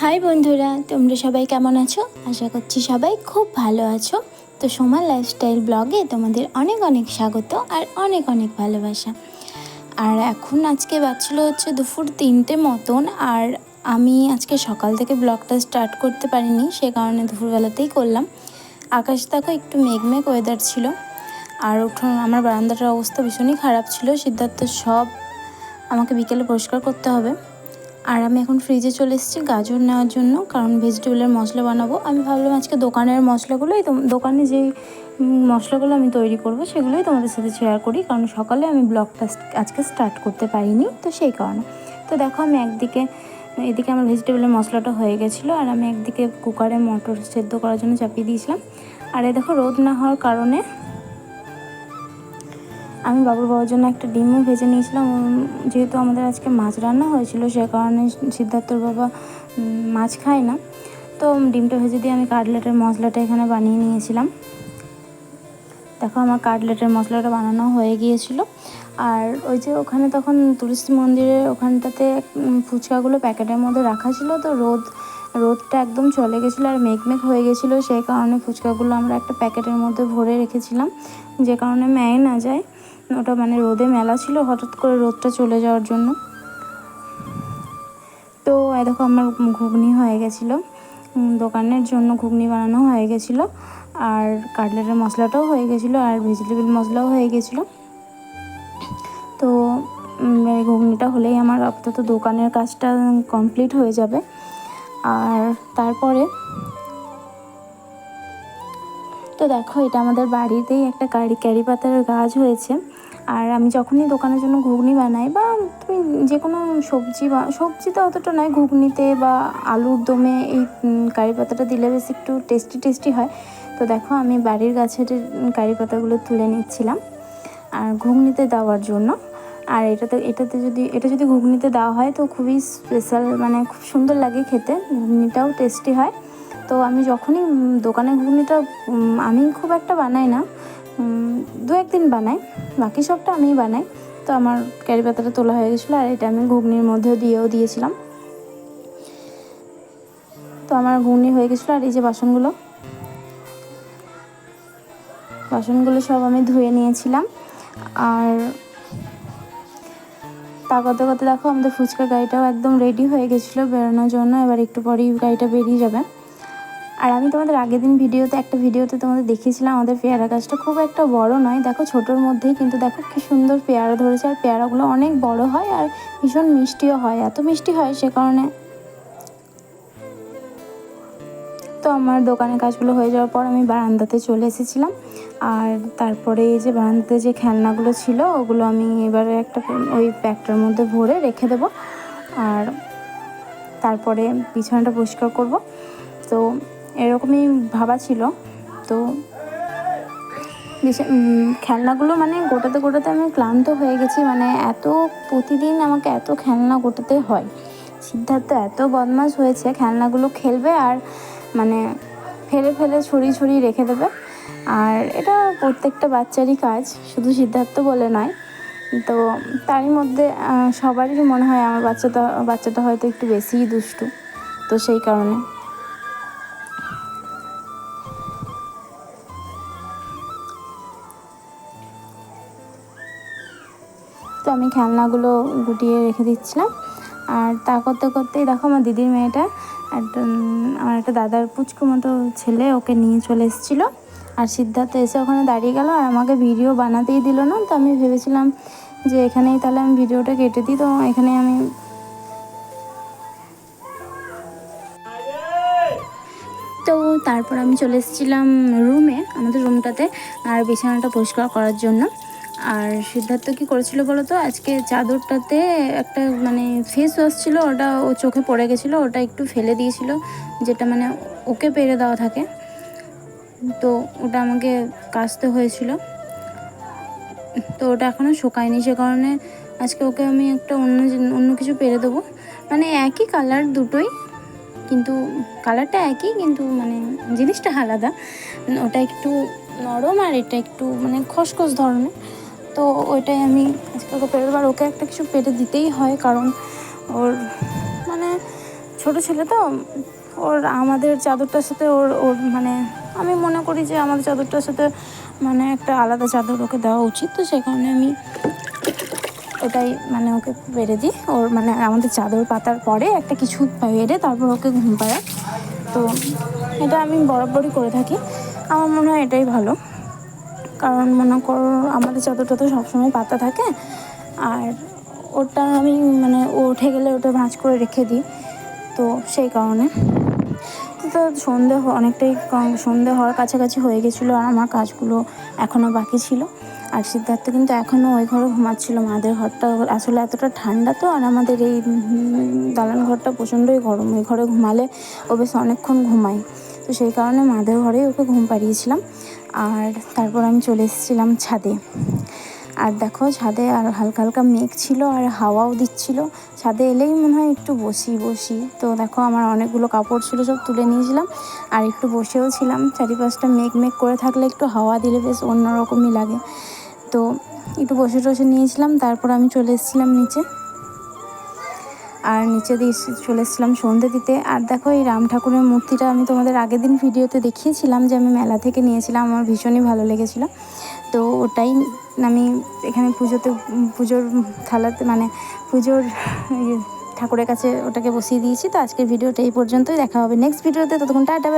High বন্ধুরা, তোমরা সবাই কেমন আছো? আশা করছি সবাই খুব ভালো আছো। তো সোমার লাইফস্টাইল ব্লগে তোমাদের অনেক অনেক স্বাগত আর অনেক অনেক ভালোবাসা। আর এখন আজকে বাজছিল হচ্ছে দুপুর তিনটে মতন, আর আমি আজকে সকাল থেকে ব্লগটা স্টার্ট করতে পারিনি, সে কারণে দুপুরবেলাতেই করলাম। আকাশ দেখো একটু মেঘমেঘ ওয়েদার ছিল, আর উঠোন, আমার বারান্দাটার অবস্থা ভীষণই খারাপ ছিল। সিদ্ধার্থ সব আমাকে বিকেলে পরিষ্কার করতে হবে। আর আমি এখন ফ্রিজে চলে এসেছি গাজর নেওয়ার জন্য, কারণ ভেজিটেবলের মশলা বানাবো। আমি ভাবলাম আজকে দোকানের মশলাগুলোই দোকানে যেই মশলাগুলো আমি তৈরি করব সেগুলোই তোমাদের সাথে শেয়ার করি, কারণ সকালে আমি ব্লগটা আজকে স্টার্ট করতে পারিনি, তো সেই কারণে। তো দেখো আমি একদিকে, এদিকে আমার ভেজিটেবলের মশলাটা হয়ে গেছিল, আর আমি একদিকে কুকারে মটর সেদ্ধ করার জন্য চাপিয়ে দিয়েছিলাম। আর এ দেখো রোদ না হওয়ার কারণে আমি বাবুর বাবার জন্য একটা ডিমও ভেজে নিয়েছিলাম যেহেতু আমাদের আজকে মাছ রান্না হয়েছিল, সে কারণে সিদ্ধার্থর বাবা মাছ খায় না। তো ডিমটা ভেজে দিয়ে আমি কাটলেটের মশলাটা এখানে বানিয়ে নিয়েছিলাম। দেখো আমার কাটলেটের মশলাটা বানানো হয়ে গিয়েছিল। আর ওই যে ওখানে তখন তুলসী মন্দিরের ওখানটাতে ফুচকাগুলো প্যাকেটের মধ্যে রাখা ছিল, তো রোদ, রোদটা একদম চলে গেছিল আর মেঘমেঘ হয়ে গেছিল সেই কারণে ফুচকাগুলো আমরা একটা প্যাকেটের মধ্যে ভরে রেখেছিলাম। যে কারণে মেয়ে না যায়। ওটা মানে রোদে মেলা ছিল, হঠাৎ করে রোদটা চলে যাওয়ার জন্য। তো দেখো আমার ঘুগনি হয়ে গেছিল। দোকানের জন্য ঘুগনি বানানো হয়ে গেছিল, আর কাটলেটের মশলাটাও হয়ে গেছিল, আর ভেজিটেবল মশলাও হয়ে গেছিল। তো ঘুগনিটা হলেই আমার আপাতত দোকানের কাজটা কমপ্লিট হয়ে যাবে। আর তারপরে, তো দেখো এটা আমাদের বাড়িতেই একটা কারি ক্যারি পাতার গাছ হয়েছে। আর আমি যখনই দোকানের জন্য ঘুগনি বানাই বা তুমি যে কোনো সবজি বা, সবজি তো অতটা নয়, ঘুগনিতে বা আলুর দমে এই কারি পাতাটা দিলে বেশ একটু টেস্টি টেস্টি হয়। তো দেখো আমি বাড়ির গাছের কারি পাতাগুলো তুলে নিচ্ছিলাম, আর ঘুগনিতে দেওয়ার জন্য। আর এটাতে এটাতে যদি, এটা যদি ঘুগনিতে দেওয়া হয় তো খুবই স্পেশাল মানে খুব সুন্দর লাগে খেতে, ঘুগনিটাও টেস্টি হয়। তো আমি যখনই দোকানে ঘুগনিটা আমি খুব একটা বানাই না দু একদিন বানাই, বাকি সবটা আমিই বানাই। তো আমার ক্যারি পাতাটা তোলা হয়ে গেছিল আর এটা আমি ঘুগনির মধ্যেও দিয়েও দিয়েছিলাম। তো আমার ঘুগনি হয়ে গেছিল আর এই যে বাসনগুলো। বাসনগুলো সব আমি ধুয়ে নিয়েছিলাম। আর তা করতে করতে দেখো আমাদের ফুচকা গাড়িটাও একদম রেডি হয়ে গেছিল বেরোনোর জন্য। এবার একটু পরেই গাড়িটা বেরিয়ে যাবে। আর আমি তোমাদের আগের দিন ভিডিওতে একটা ভিডিওতে তোমাদের দেখিয়েছিলাম, আমাদের পেয়ারা গাছটা খুব একটা বড় নয়। দেখো ছোটোর মধ্যেই কিন্তু দেখো কি সুন্দর পেয়ারা ধরেছে, আর পেয়ারাগুলো অনেক বড় হয় আর ভীষণ মিষ্টিও হয়। এত মিষ্টি হয় সে কারণে। তো আমার দোকানের কাজগুলো হয়ে যাওয়ার পর আমি বারান্দাতে চলে এসেছিলাম। আর তারপরে এই যে বারান্দাতে যে খেলনাগুলো ছিল, ওগুলো আমি এবারে একটা ওই প্যাকটার মধ্যে ভরে রেখে দেবো। আর তারপরে বিছানাটা পরিষ্কার করব। তো এরকমই ভাবা ছিল। তো খেলনাগুলো মানে গোটাতে গোটাতে আমি ক্লান্ত হয়ে গেছি। মানে এত প্রতিদিন আমাকে এত খেলনা গোটাতে হয়। সিদ্ধার্থ এত বদমাশ হয়েছে, খেলনাগুলো খেলবে আর মানে ফেলে ফেলে ছড়িয়ে ছড়িয়ে রেখে দেবে। আর এটা প্রত্যেকটা বাচ্চারই কাজ, শুধু সিদ্ধার্থ বলে নয়। তো তারই মধ্যে সবারই মনে হয় আমার বাচ্চাটা বাচ্চাটা হয়তো একটু বেশিই দুষ্টু। তো সেই কারণে। তো আমি খেলনাগুলো গুটিয়ে রেখে দিচ্ছিলাম। আর তা করতে করতেই দেখো আমার দিদির মেয়েটা একটা আমার একটা দাদার পুচকু মতো ছেলে ওকে নিয়ে চলে এসেছিল। আর সিদ্ধার্থ এসে ওখানে দাঁড়িয়ে গেল আর আমাকে ভিডিও বানাতেই দিল না। তো আমি ভেবেছিলাম যে এখানেই তাহলে আমি ভিডিওটা কেটে দিই। তো এখানে আমি তো তারপর আমি চলে এসেছিলাম রুমে, আমাদের রুমটাতে, আর বিছানাটা পরিষ্কার করার জন্য। আর সিদ্ধার্থ কী করেছিল বলো তো? আজকে চাদরটাতে একটা মানে ফেস ওয়াশ ছিল, ওটা ও চোখে পড়ে গেছিল, ওটা একটু ফেলে দিয়েছিল, যেটা মানে ওকে পেরে দেওয়া থাকে। তো ওটা আমাকে কাচতে হয়েছিল। তো ওটা এখনও শুকায়নি, সে কারণে আজকে ওকে আমি একটা অন্য অন্য কিছু পেরে দেবো। মানে একই কালার দুটোই, কিন্তু কালারটা একই, কিন্তু মানে জিনিসটা আলাদা। ওটা একটু নরম আর এটা একটু মানে খসখস ধরনের। তো ওইটাই আমি আজকে ওকে পেরে আর ওকে একটা কিছু পেরে দিতেই হয়, কারণ ওর মানে ছোট ছেলে তো, ওর আমাদের চাদরটার সাথে ওর ওর মানে আমি মনে করি যে আমাদের চাদরটার সাথে মানে একটা আলাদা চাদর ওকে দেওয়া উচিত। তো সেই কারণে আমি এটাই মানে ওকে বেড়ে দিই। ওর মানে আমাদের চাদর পাতার পরে একটা কিছু বেড়ে তারপর ওকে ঘুম পাড়াই তো এটা আমি বরাবরই করে থাকি। আমার মনে হয় এটাই ভালো। কারণ মনে করো আমাদের চাদরটা তো সবসময় পাতা থাকে, আর ওটা আমি মানে ও উঠে গেলে ওটা ভাঁজ করে রেখে দিই, তো সেই কারণে। তো সন্ধে অনেকটাই সন্ধে হওয়ার কাছাকাছি হয়ে গেছিল আর আমার কাজগুলো এখনও বাকি ছিল। আর সিদ্ধার্থ কিন্তু এখনও ওই ঘরে ঘুমাচ্ছিলো, মাদের ঘরটা আসলে এতটা ঠান্ডা তো, আর আমাদের এই দালান ঘরটা প্রচণ্ডই গরম। ওই ঘরে ঘুমালে ও বেশ অনেকক্ষণ ঘুমায়। তো সেই কারণে মাদের ঘরেই ওকে ঘুম পাড়িয়েছিলাম। আর তারপর আমি চলে এসেছিলাম ছাদে। আর দেখো, ছাদে আর হালকা হালকা মেঘ ছিল আর হাওয়াও দিচ্ছিল। ছাদে এলেই মনে হয় একটু বসি বসি। তো দেখো, আমার অনেকগুলো কাপড় ছিল, সব তুলে নিয়েছিলাম। আর একটু বসেও ছিলাম। চারিপাশটা মেঘ মেঘ করে থাকলে একটু হাওয়া দিলে বেশ অন্যরকমই লাগে। তো একটু বসে টসে নিয়েছিলাম। তারপর আমি চলে এসেছিলাম নিচে। আর নিচে দিয়ে চলে এসেছিলাম সন্ধে দিতে। আর দেখো এই রাম ঠাকুরের মূর্তিটা আমি তোমাদের আগের দিন ভিডিওতে দেখিয়েছিলাম যে আমি মেলা থেকে নিয়েছিলাম আমার ভীষণই ভালো লেগেছিলো। তো ওটাই আমি এখানে পুজোতে পুজোর থালাতে মানে পুজোর ইয়ে, ঠাকুরের কাছে ওটাকে বসিয়ে দিয়েছি। তো আজকের ভিডিওটা এই পর্যন্তই। দেখা হবে নেক্সট ভিডিওতে। ততক্ষণ টাটা।